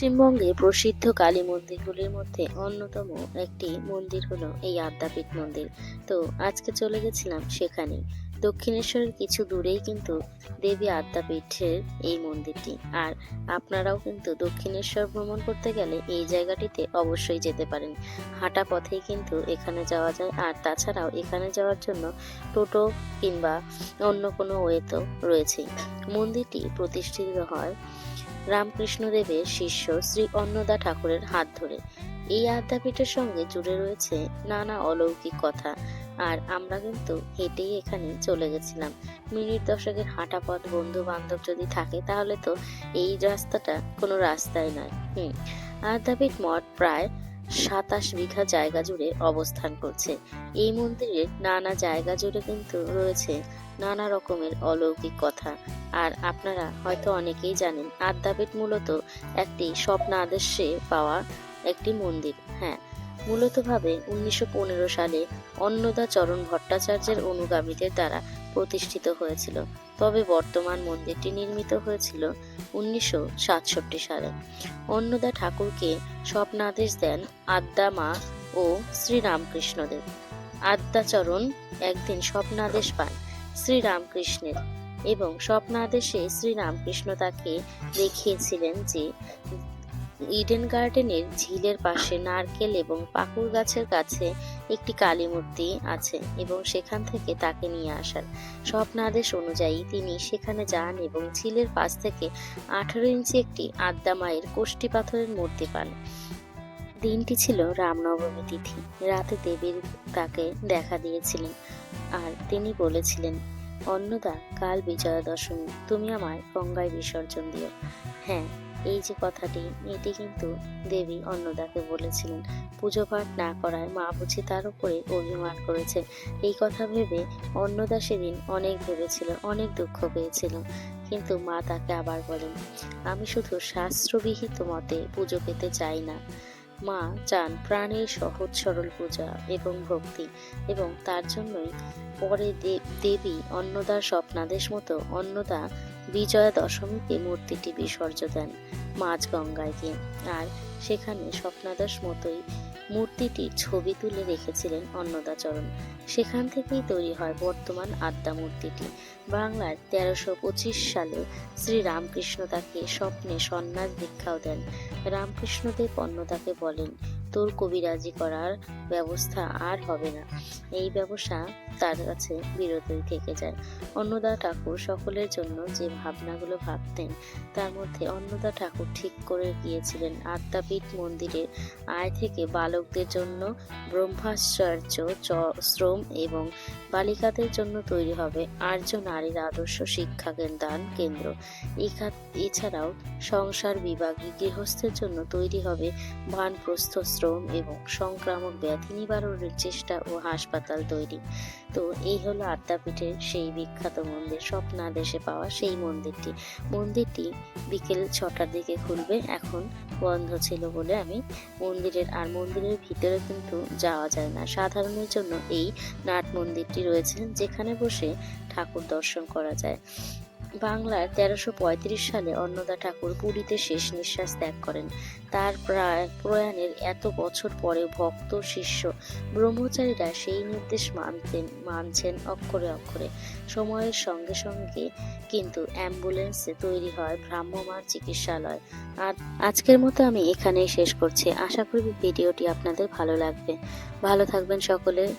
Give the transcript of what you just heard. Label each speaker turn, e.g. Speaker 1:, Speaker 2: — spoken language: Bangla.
Speaker 1: পশ্চিমবঙ্গে প্রসিদ্ধ কালী মন্দিরগুলির মধ্যে অন্যতম একটি মন্দির হলো এই আদ্যাপীঠ মন্দির। তো আজকে চলে গেছিলাম সেখানে। দক্ষিণেশ্বরের কিছু দূরেই কিন্তু দেবী আদ্যাপীঠের এই মন্দিরটি। আর আপনারাও কিন্তু দক্ষিণেশ্বর ভ্রমণ করতে গেলে এই জায়গাটিতে অবশ্যই যেতে পারেন। হাঁটা পথেই কিন্তু এখানে যাওয়া যায়। আর তাছাড়াও এখানে যাওয়ার জন্য টোটো কিংবা অন্য কোনো ওয়ে তো রয়েছেই। মন্দিরটি প্রতিষ্ঠিত হয় রামকৃষ্ণদেবের শিষ্য শ্রী অন্নদা ঠাকুরের হাত ধরে। এই আদ্যাপীঠের সঙ্গে জুড়ে রয়েছে নানা অলৌকিক কথা, আর আমরা কিন্তু হেঁটেই এখানে চলে গেছিলাম। মিনিট দশকের হাঁটা পথ বন্ধু বান্ধব যদি থাকে, তাহলে তো এই রাস্তাটা কোনো রাস্তায় নয়। হুম, আদ্যাপীঠ মঠ প্রায় সাতাশ বিঘা জায়গা জুড়ে অবস্থান করছে। এই মন্দিরের নানা জায়গা জুড়ে কিন্তু রয়েছে নানা রকমের অলৌকিক কথা। আর আপনারা হয়তো অনেকেই জানেন, আদ্যাপীঠ মূলত একটি স্বপ্নাদেশে পাওয়া একটি মন্দির। হ্যাঁ মূলতভাবে উনিশশো পনেরো সালে অন্নদা চরণ ভট্টাচার্যের অনুগামীদের দ্বারা প্রতিষ্ঠিত হয়েছিল। তবে বর্তমান মন্দিরটি নির্মিত হয়েছিল উনিশশো সাতষট্টি সালে। অন্নদা ঠাকুরকে স্বপ্নাদেশ দেন আদ্যা মা ও শ্রীরামকৃষ্ণদেব। আদ্যাচরণ একদিন স্বপ্নাদেশ পান শ্রীরামকৃষ্ণের এবং স্বপ্নাদেশে শ্রীরামকৃষ্ণ তাকে দেখিয়েছিলেন যে ইডেন গার্ডেনের ঝিলের পাশে নারকেল এবং পাকুর গাছের কাছে একটি কালী মূর্তি আছে এবং সেখান থেকে তাকে নিয়ে আসার স্বপ্নাদেশ অনুযায়ী তিনি সেখানে যান এবং ঝিলের পাশ থেকে আঠারো ইঞ্চি একটি আদ্যা মায়ের কোষ্ঠী পাথরের মূর্তি পান। দিনটি ছিল রামনবমী তিথি। রাতে দেবীর তাকে দেখা দিয়েছিলেন আর তিনি বলেছিলেন, অন্নদা, কাল বিজয়া দশমী তুমি আমায় গঙ্গায় বিসর্জন দিও। হ্যাঁ এই যে কথাটি এটি কিন্তু দেবী অন্নদাকে বলেছিলেন। পুজো পাঠ না করায় মা বুঝি তার উপরে অভিমান করেছে। এই কথা ভেবে অন্নদা সেদিন অনেক ভেবেছিল, অনেক দুঃখ পেয়েছিল। কিন্তু মা তাকে আবার বলেন, আমি শুধু শাস্ত্রবিহিত মতে পুজো পেতে চাই না। মা চান প্রাণের সহজ সরল পূজা এবং ভক্তি এবং তার জন্যই পরে দেবী অন্নদার স্বপ্নাদেশ মতো অন্নদা বিজয়া দশমীতে মূর্তিটি বিসর্জন দেন মাঝ গঙ্গায় গিয়ে। আর সেখানে স্বপ্নাদাস মতোই মূর্তিটির ছবি তুলে রেখেছিলেন অন্নদাচরণ সেখান থেকেই তৈরি হয় বর্তমান আদ্যা মূর্তিটি। বাংলার তেরোশো পঁচিশ সালে শ্রী রামকৃষ্ণ তাকে স্বপ্নে সন্ন্যাস দীক্ষাও দেন। রামকৃষ্ণদেব অন্নদাকে বলেন তোর কবিরাজি করার ব্যবস্থা আর হবে না। এই ব্যবসা তার কাছে বিরতই থেকে যায়। অন্নদা ঠাকুর সকলের জন্য যে ভাবনাগুলো ভাবতেন, তার মধ্যে অন্নদা ঠাকুর ঠিক করে গিয়েছিলেন আদ্যাপীঠ মন্দিরের আয় থেকে বালকদের জন্য ব্রহ্মাশ্চর্য শ্রম এবং বালিকাদের জন্য তৈরি হবে আর্য নারীর আদর্শ শিক্ষা দান কেন্দ্র। এছাড়াও সংসার বিভাগে গৃহস্থের জন্য তৈরি হবে বানপ্রস্থ শ্রম এবং সংক্রামক ব্যাধি নিবারণের চেষ্টা ও হাসপাতাল তৈরি। তো এই হলো আদ্যাপীঠের সেই বিখ্যাত মন্দির, স্বপ্নাদেশে পাওয়া সেই মন্দিরটি। মন্দিরটি বিকেল ছটার দিকে খুলবে, এখন বন্ধ ছিল বলে আমি মন্দিরের, আর মন্দিরের ভিতরে কিন্তু যাওয়া যায় না। সাধারণের জন্য এই নাট মন্দিরটি রয়েছে, যেখানে বসে ঠাকুর দর্শন করা যায়। বাংলার তেরোশো পঁয়ত্রিশ সালে অন্নদা ঠাকুর পুরীতে শেষ নিঃশ্বাস ত্যাগ করেন। তার প্রায় প্রয়াণের এত বছর পরে ভক্ত, শিষ্য, ব্রহ্মচারীরা সেই নির্দেশ মানতেন, মানছেন অক্ষরে অক্ষরে। সময়ের সঙ্গে সঙ্গে কিন্তু অ্যাম্বুলেন্সে তৈরি হয় ভ্রাম্যমাণ চিকিৎসালয়। আর আজকের মতো আমি এখানেই শেষ করছি। আশা করি ভিডিওটি আপনাদের ভালো লাগবে। ভালো থাকবেন সকলে।